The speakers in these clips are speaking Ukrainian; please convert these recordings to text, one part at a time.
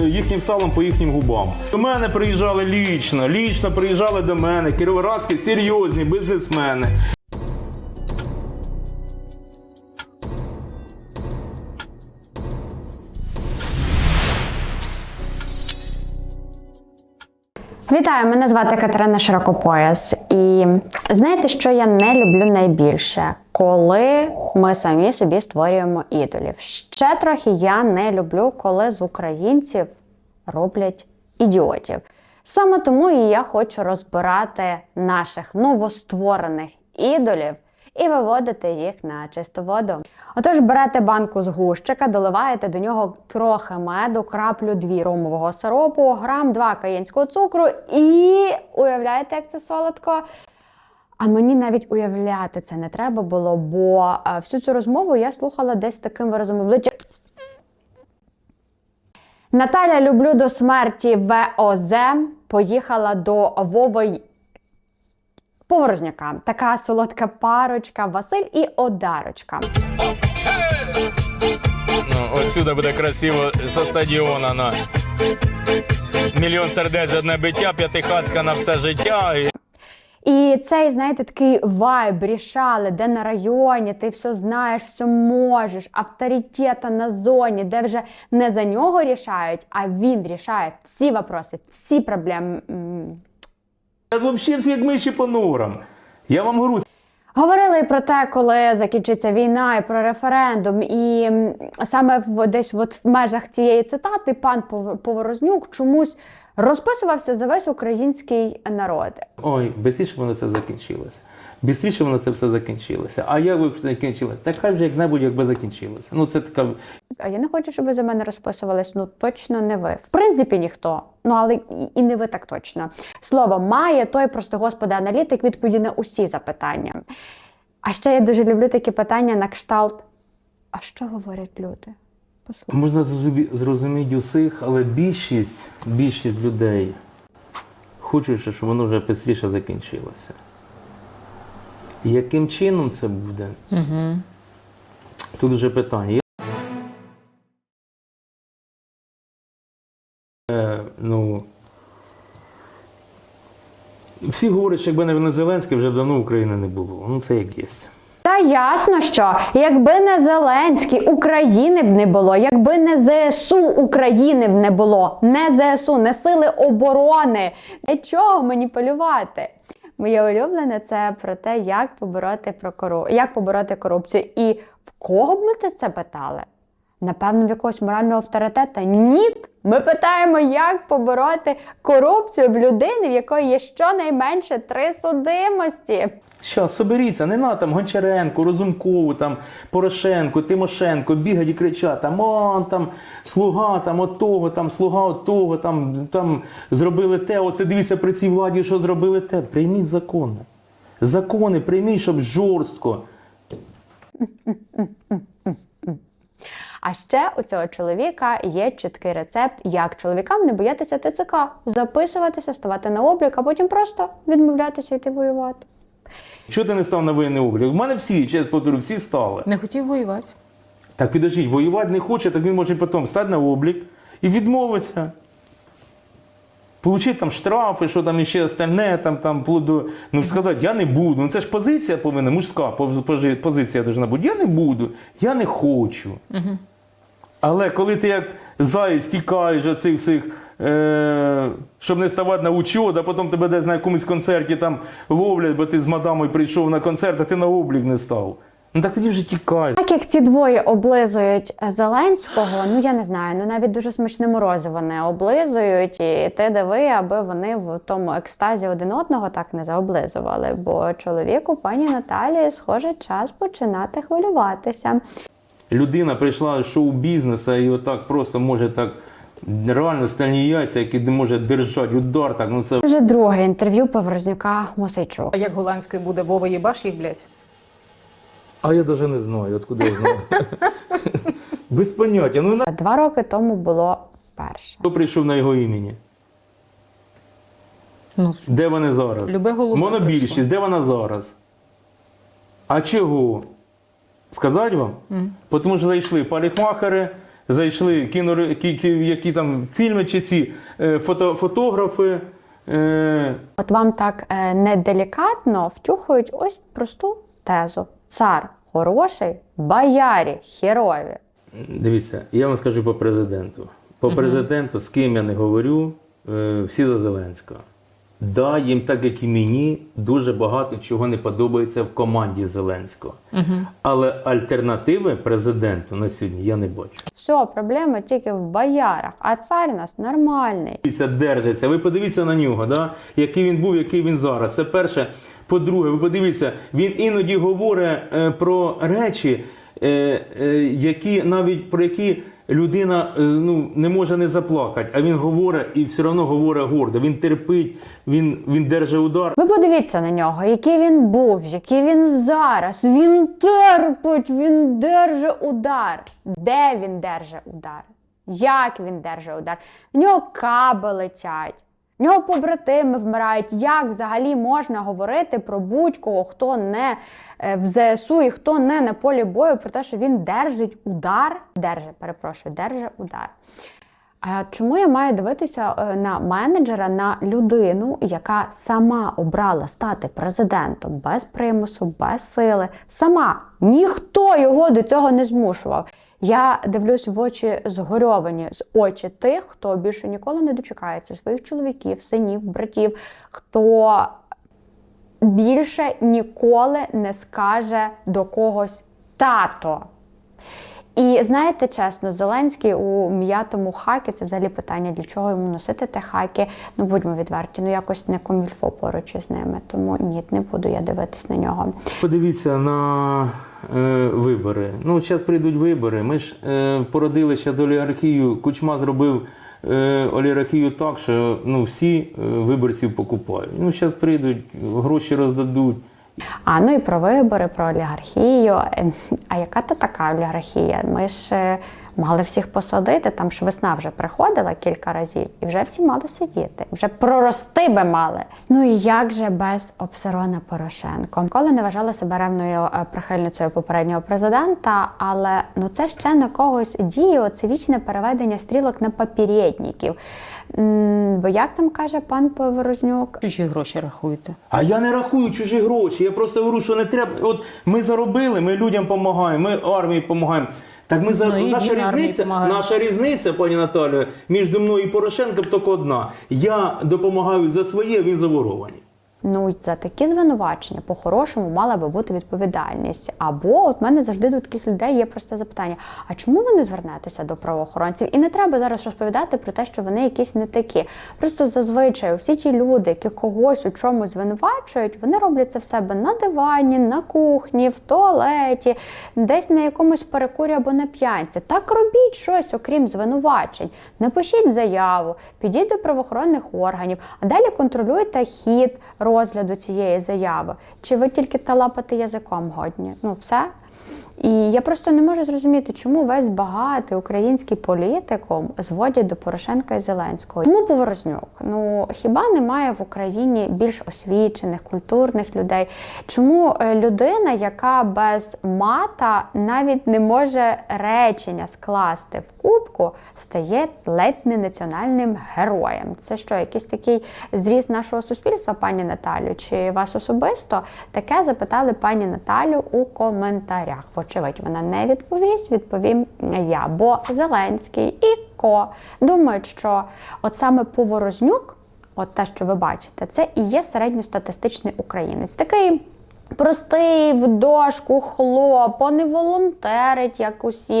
е, їхнім салом по їхнім губам. До мене приїжджали лічно, лічно приїжджали до мене, кіровоградські серйозні бізнесмени. Вітаю, мене звати Катерина Широкопояс. І знаєте, що я не люблю найбільше, коли ми самі собі створюємо ідолів. Ще трохи я не люблю, коли з українців роблять ідіотів. Саме тому і я хочу розбирати наших новостворених ідолів і виводити їх на чисту воду. Отож, берете банку з гущика, доливаєте до нього трохи меду, краплю дві ромового сиропу, грам два каєнського цукру і уявляєте, як це солодко. А мені навіть уявляти це не треба було, бо е, всю цю розмову я слухала десь таким виразом обличчя. Наталя люблю до смерті ВОЗ. Поїхала до Вови Поворозняка. Така солодка парочка Василь і Одарочка. Ну, отсюда буде красиво со стадіона на мільйон сердець одне биття, п'ятихатська на все життя. І цей, знаєте, такий вайб рішали, де на районі, ти все знаєш, все можеш, авторитета на зоні, де вже не за нього рішають, а він рішає всі вопроси, всі проблеми. М. Взагалі всі як миші по норам. Я вам говорю, Говорили і про те, коли закінчиться війна, і про референдум. І саме десь от в межах цієї цитати пан Пов- Поворознюк чомусь розписувався за весь український народ. ой, бистріше воно це закінчилося. Бистріше воно це все закінчилося. А як ви закінчили? Так хай вже як-небудь якби закінчилося. Ну це така А я не хочу, щоб ви за мене розписувались. Ну точно не ви. В принципі, ніхто. Ну але і не ви так точно. Слово має той просто господи аналітик відповіді на усі запитання. А ще я дуже люблю такі питання на кшталт. А що говорять люди? Послухайте. Можна зрозуміти усіх, але більшість, більшість людей хочуть, щоб воно вже швидше закінчилося. Яким чином це буде? Угу. Тут вже питання. Е, ну, всі говорять, що якби не Зеленський, вже давно України не було. Ну це як є. Ясно, що якби не Зеленський, України б не було, якби не ЗСУ України б не було, не ЗСУ, не сили оборони. Для чого маніпулювати? Моє улюблене це про те, як побороти про кору... як побороти корупцію. І в кого б ми це питали? Напевно, в якогось морального авторитета? Ні. Ми питаємо, як побороти корупцію в людини, в якої є щонайменше три судимості. Що, соберіться, не на там Гончаренко, Розумкову, там Порошенко, Тимошенко, бігать і кричать, там он там слуга, там от того, там слуга от того, там, там зробили те, оце дивіться при цій владі, що зробили те. Прийміть закони. Закони прийміть, щоб жорстко. А ще у цього чоловіка є чіткий рецепт, як чоловікам не боятися ТЦК, записуватися, ставати на облік, а потім просто відмовлятися йти воювати. Чого ти не став на воєнний облік? У мене всі, чесно повторю, всі стали. Не хотів воювати. Так підождіть, воювати не хоче, так він може потім стати на облік і відмовитися. Получити там штрафи, що там іще остальне, там, там, вплоть ну сказати, я не буду. Ну це ж позиція повинна, мужська позиція повинна бути. Я не буду, я не хочу. Але коли ти як заєць тікаєш від цих всіх, е- щоб не ставати на учет, а потім тебе десь на якомусь концерті там ловлять, бо ти з мадамою прийшов на концерт, а ти на облік не став. Ну так тоді вже тікай. Так як ці двоє облизують Зеленського, ну я не знаю, ну навіть дуже смачне морозиво не облизують, і ти диви, аби вони в тому екстазі один одного так не заоблизували. Бо чоловіку пані Наталії, схоже, час починати хвилюватися. людина прийшла з шоу-бізнесу і отак просто може так реально стальні яйця, які не може держати удар, так ну це Вже друге інтерв'ю Поворознюка Мосейчук. А як голландською буде Вова їбаш їх, блядь? А я навіть не знаю, откуда я знаю. Без поняття. Ну на Два роки тому було перше. хто прийшов на його імені? Ну, Де вони зараз? Любе голубе Монобільшість, прийшло. де вона зараз? А чого? Сказати вам? Тому що зайшли парикмахери, зайшли кіно, кі- кі- які там фільми чи ці е, фото, фотографи. Е, От вам так е, неделікатно втюхують ось просту тезу: цар хороший, боярі херові. Дивіться, я вам скажу по президенту. По президенту, з ким я не говорю, е, всі за Зеленського. Да, їм так, як і мені, дуже багато чого не подобається в команді Зеленського. Але альтернативи президенту на сьогодні я не бачу. Все, проблема тільки в боярах, а цар у нас нормальний. Подивіться, держиться. Ви подивіться на нього, да? який він був, який він зараз. Це перше. По-друге, ви подивіться, він іноді говорить е, про речі, е, е, які навіть про які людина ну, не може не заплакати, а він говорить і все одно говорить гордо. Він терпить, він, він держить удар. Ви подивіться на нього, який він був, який він зараз. Він терпить, він держить удар. Де він держить удар? Як він держить удар? На нього каби летять. В нього побратими вмирають. Як взагалі можна говорити про будь-кого, хто не е, в ЗСУ і хто не на полі бою, про те, що він держить удар? Держить, перепрошую, держить удар. А чому я маю дивитися е, на менеджера, на людину, яка сама обрала стати президентом без примусу, без сили? Сама ніхто його до цього не змушував. Я дивлюсь в очі згорьовані з очі тих, хто більше ніколи не дочекається своїх чоловіків, синів, братів, хто більше ніколи не скаже до когось тато. І знаєте чесно, Зеленський у м'ятому хакі це взагалі питання, для чого йому носити те хакі. Ну будьмо відверті, ну якось не комільфо поруч із ними. Тому ні, не буду я дивитись на нього. Подивіться на вибори. Ну, зараз прийдуть вибори. Ми ж е, породили ще до олігархію. Кучма зробив е, олігархію так, що ну, всі е, виборців покупають. Ну, зараз прийдуть, гроші роздадуть. А ну і про вибори, про олігархію. Е, А яка то така олігархія? Ми ж е, мали всіх посадити, там ж весна вже приходила кілька разів, і вже всі мали сидіти, вже прорости би мали. Ну і як же без обсерона Порошенко? Ніколи не вважала себе ревною е, прихильницею попереднього президента, але ну це ще на когось діє це вічне переведення стрілок на папірєтників. М, Бо як там каже пан Поворознюк, Чужі гроші рахуєте. А я не рахую чужі гроші. Я просто говорю, що не треба. От ми заробили, ми людям допомагаємо, ми армії допомагаємо. Так ми за Ну, наша різниця, помагає. наша різниця, пані Наталію, між мною і Порошенком тільки одна. Я допомагаю за своє, він за воровані. Ну, за такі звинувачення по-хорошому мала би бути відповідальність. Або от мене завжди до таких людей є просте запитання: а чому ви не до правоохоронців? І не треба зараз розповідати про те, що вони якісь не такі. Просто зазвичай всі ті люди, які когось у чомусь звинувачують, вони роблять це в себе на дивані, на кухні, в туалеті, десь на якомусь перекурі або на п'янці. Так робіть щось, окрім звинувачень. Напишіть заяву, підіть до правоохоронних органів, а далі контролюйте хід розгляду цієї заяви. Чи ви тільки талапати язиком годні? Ну, все. І я просто не можу зрозуміти, чому весь багатий український політикум зводять до Порошенка і Зеленського. Чому Поворознюк? Ну хіба немає в Україні більш освічених, культурних людей? Чому е, людина, яка без мата навіть не може речення скласти в кубку, стає ледь не національним героєм? Це що, якийсь такий зріз нашого суспільства, пані Наталю? Чи вас особисто таке запитали пані Наталю у коментарях? Вочевидь, вона не відповість, відповім я. Бо Зеленський і Ко думають, що от саме Поворознюк, от те, що ви бачите, це і є середньостатистичний українець. Такий. Простий в дошку хлоп, не волонтерить, як усі,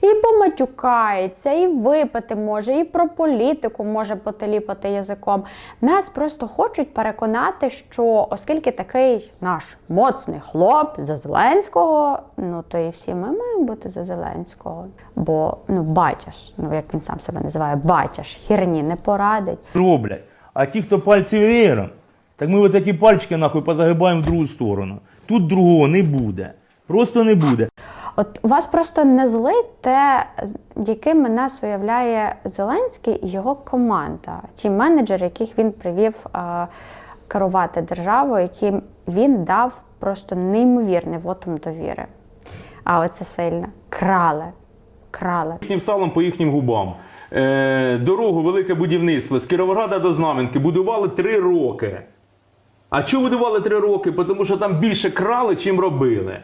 і поматюкається, і випити може, і про політику може потеліпати язиком. Нас просто хочуть переконати, що оскільки такий наш моцний хлоп за Зеленського, ну то і всі ми маємо бути за Зеленського. Бо ну батяш, ну як він сам себе називає, батяш, херні не порадить. роблять. А ті, хто пальці веєром, так ми отакі пальчики нахуй позагибаємо в другу сторону. Тут другого не буде. Просто не буде. От вас просто не злить те, з- якими нас уявляє Зеленський і його команда, ті менеджери, яких він привів е, керувати державою, яким він дав просто неймовірний вотум довіри. А оце сильно крали. крали. їхнім салом по їхнім губам. Е, дорогу, велике будівництво з Кіровограда до Знам'янки будували три роки. А чому будували три роки? Тому що там більше крали, чим робили.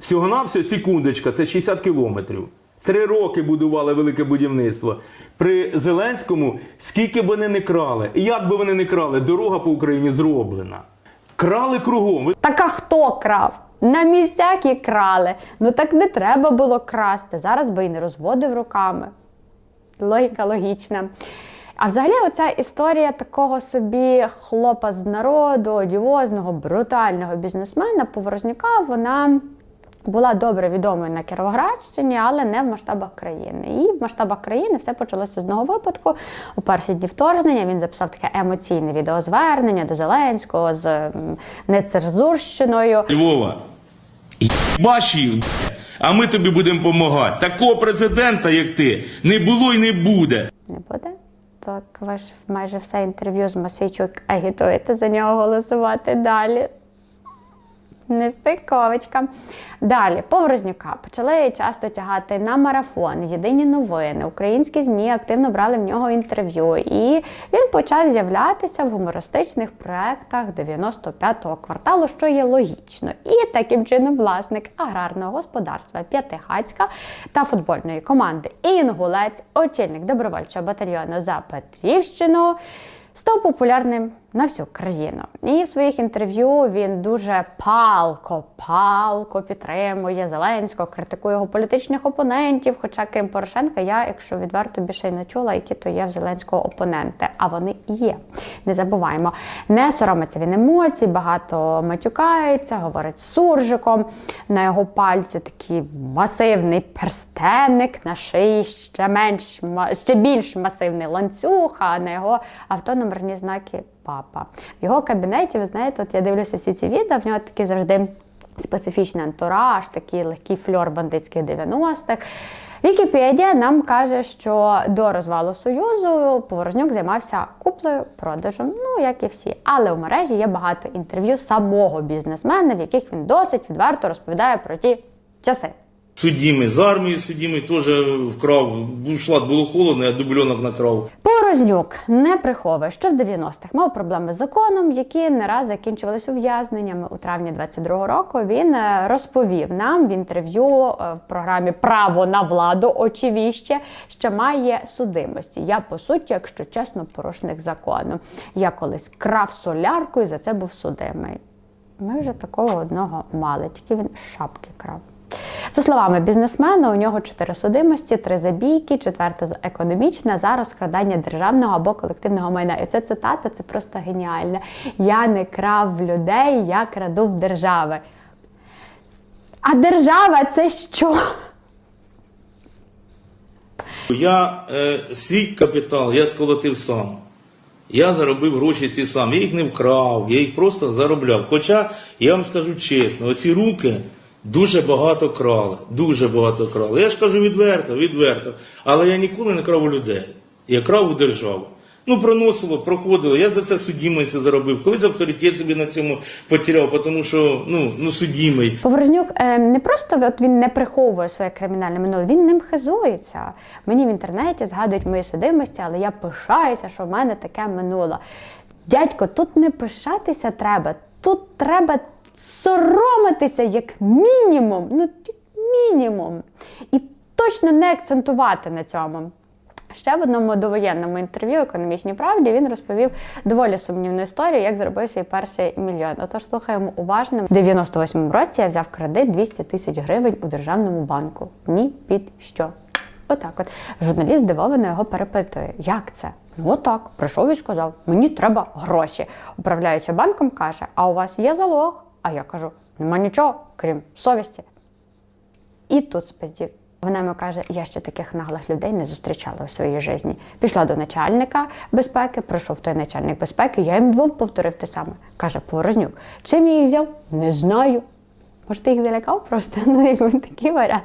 Всього-навсього секундочка, це 60 кілометрів. Три роки будували велике будівництво. При Зеленському скільки б вони не крали, і як би вони не крали, дорога по Україні зроблена. Крали кругом. Ви Так а хто крав? На місцях і крали. Ну так не треба було красти. Зараз би і не розводив руками. Логіка логічна. А взагалі, оця історія такого собі хлопа з народу, одіозного, брутального бізнесмена, поворозняка, вона була добре відомою на Кіровоградщині, але не в масштабах країни. І в масштабах країни все почалося з одного випадку. У перші дні вторгнення він записав таке емоційне відеозвернення до Зеленського з м, нецензурщиною. Львова. Бач їх, а ми тобі будемо допомагати. Такого президента, як ти, не було і не буде. Не буде? Так ви ж майже все інтерв'ю з Масичук агітуєте за нього голосувати далі. Нестиковочка. Далі, Поворознюка почали часто тягати на марафон, єдині новини. Українські ЗМІ активно брали в нього інтерв'ю, і він почав з'являтися в гумористичних проєктах 95-го кварталу, що є логічно. І таким чином власник аграрного господарства П'ятихацька та футбольної команди Інгулець, очільник добровольчого батальйону за Петрівщину став популярним на всю країну. І в своїх інтерв'ю він дуже палко, палко підтримує Зеленського, критикує його політичних опонентів. Хоча, крім Порошенка, я, якщо відверто більше й не чула, які то є в Зеленського опоненти. А вони є. Не забуваємо. Не соромиться він емоцій, багато матюкається, говорить з суржиком. На його пальці такий масивний перстенник, на шиї ще менш ще більш масивний ланцюг, а на його авто номерні знаки папа. В його кабінеті, ви знаєте, от я дивлюся всі ці відео, в нього такий завжди специфічний антураж, такий легкий фльор бандитських 90-х. Вікіпедія нам каже, що до розвалу Союзу Поворознюк займався куплею, продажем, ну як і всі. Але в мережі є багато інтерв'ю самого бізнесмена, в яких він досить відверто розповідає про ті часи. Судімий з армії, судімий теж вкрав. Бушлат було холодно, я дубльонок накрав. Порознюк не приховує, що в 90-х мав проблеми з законом, які не раз закінчувалися ув'язненнями. У травні 22-го року він е, розповів нам в інтерв'ю е, в програмі Право на владу очевидно, що має судимості. Я по суті, якщо чесно, порушник закону. Я колись крав солярку і за це був судимий. Ми вже такого одного мали, тільки він шапки крав. За словами бізнесмена, у нього чотири судимості, три забійки, четверта з- економічна за розкрадання державного або колективного майна. І це цитата, це просто геніальна. Я не крав в людей, я краду в держави. А держава це що? Я е, свій капітал я сколотив сам. Я заробив гроші ці сам. Я їх не вкрав, я їх просто заробляв. Хоча я вам скажу чесно, оці руки дуже багато крали. Дуже багато крали. Я ж кажу відверто, відверто. Але я ніколи не крав у людей. Я крав у державу. Ну, проносило, проходило. Я за це судімость заробив. Колись авторитет собі на цьому потеряв, тому що ну, ну судімий. Поворознюк е, не просто от він не приховує своє кримінальне минуле, він ним хизується. Мені в інтернеті згадують мої судимості, але я пишаюся, що в мене таке минуло. Дядько, тут не пишатися треба, тут треба соромитися як мінімум. Ну, мінімум. І точно не акцентувати на цьому. Ще в одному довоєнному інтерв'ю економічній правді він розповів доволі сумнівну історію, як зробив свій перший мільйон. Отож, слухаємо уважно. В 98-му році я взяв кредит 200 тисяч гривень у державному банку. Ні під що. Отак, от журналіст здивовано його перепитує, як це? Ну так, прийшов і сказав, мені треба гроші. Управляючи банком каже: А у вас є залог? А я кажу: нема нічого, крім совісті. І тут спиздів. Вона мені каже: я ще таких наглих людей не зустрічала у своїй житті. Пішла до начальника безпеки, пройшов той начальник безпеки, я їм двом повторив те саме. Каже Порознюк. чим я їх взяв? Не знаю. Може, ти їх залякав просто? Ну, якби такий варіант.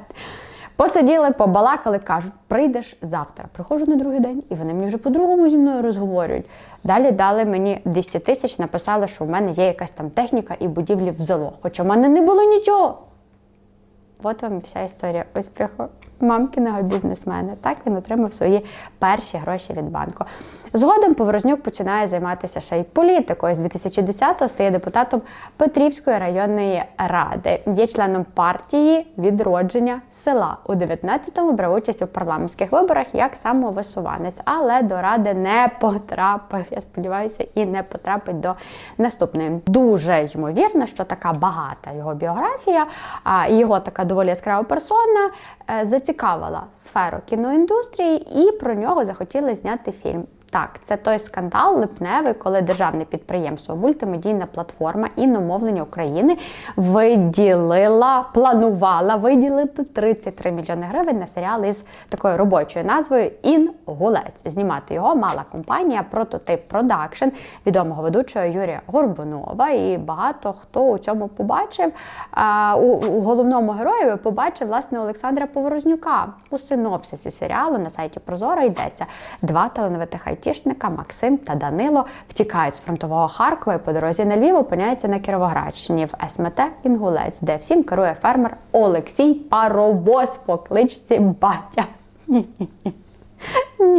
Посиділи, побалакали, кажуть, прийдеш завтра. Приходжу на другий день, і вони мені вже по-другому зі мною розговорюють. Далі дали мені 200 тисяч, написали, що в мене є якась там техніка і будівлі в залог. Хоча в мене не було нічого. От вам вся історія успіху. Мамкиного бізнесмена. Так він отримав свої перші гроші від банку. Згодом Поворознюк починає займатися ще й політикою. З 2010-го стає депутатом Петрівської районної ради. Є членом партії відродження села. У 19-му брав участь у парламентських виборах як самовисуванець, але до ради не потрапив. Я сподіваюся, і не потрапить до наступної. Дуже ймовірно, що така багата його біографія, а його така доволі яскрава персона зацікавила сферу кіноіндустрії, і про нього захотіли зняти фільм. Так, це той скандал липневий, коли державне підприємство мультимедійна платформа іномовлення України виділила, планувала виділити 33 мільйони гривень на серіал із такою робочою назвою Інгулець. Знімати його мала компанія Прототип Продакшн відомого ведучого Юрія Горбунова. І багато хто у цьому побачив а, у, у головному герої побачив власне Олександра Поворознюка у синопсисі серіалу на сайті Прозоро йдеться два талановитих айтішника Максим та Данило втікають з фронтового Харкова і по дорозі на Львів опиняються на Кіровоградщині в СМТ Інгулець, де всім керує фермер Олексій Паровоз по кличці Батя.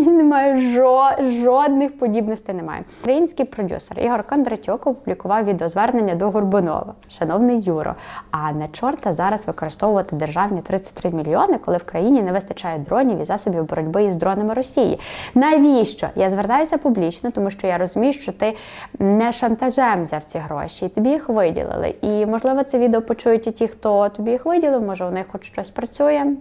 Немає жо, жодних подібностей немає. Український продюсер Ігор Кондратюк опублікував відеозвернення до Горбунова. Шановний Юро, а на чорта зараз використовувати державні 33 мільйони, коли в країні не вистачає дронів і засобів боротьби із дронами Росії. Навіщо? Я звертаюся публічно, тому що я розумію, що ти не шантажем взяв ці гроші, і тобі їх виділили. І можливо це відео почують і ті, хто тобі їх виділив, може у них хоч щось працює.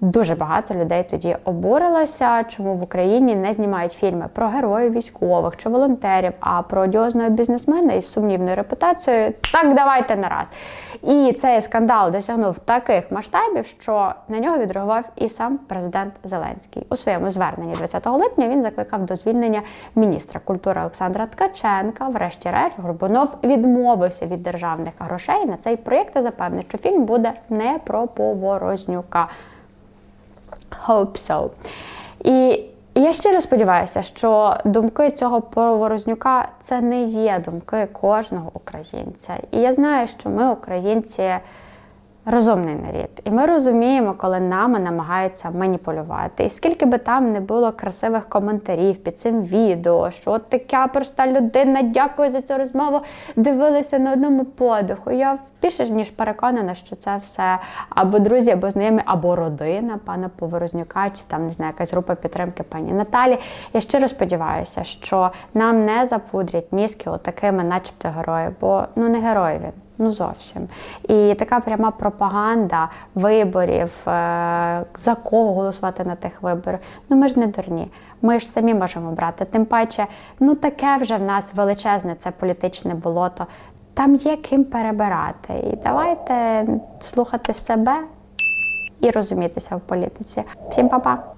Дуже багато людей тоді обурилося, чому в Україні не знімають фільми про героїв військових чи волонтерів, а про одіозного бізнесмена із сумнівною репутацією. Так, давайте нараз. І цей скандал досягнув таких масштабів, що на нього відреагував і сам президент Зеленський. У своєму зверненні 20 липня він закликав до звільнення міністра культури Олександра Ткаченка. Врешті-решт Горбунов відмовився від державних грошей на цей проєкт і запевнив, що фільм буде не про Поворознюка. Hope so. І я щиро сподіваюся, що думки цього поворознюка це не є думки кожного українця. І я знаю, що ми, українці, розумний народ. І ми розуміємо, коли нами намагаються маніпулювати. І скільки би там не було красивих коментарів під цим відео, що от така проста людина, дякую за цю розмову, дивилися на одному подиху. Я більше ніж переконана, що це все або друзі, або знайомі, або родина пана Поворознюка, чи там не знаю, якась група підтримки пані Наталі. Я щиро сподіваюся, що нам не запудрять мізки отакими, начебто, герої, бо ну не герой він. Ну зовсім. І така пряма пропаганда виборів, е, за кого голосувати на тих виборах. Ну ми ж не дурні. Ми ж самі можемо брати. Тим паче, ну таке вже в нас величезне це політичне болото. Там є ким перебирати. І давайте слухати себе і розумітися в політиці. Всім па-па!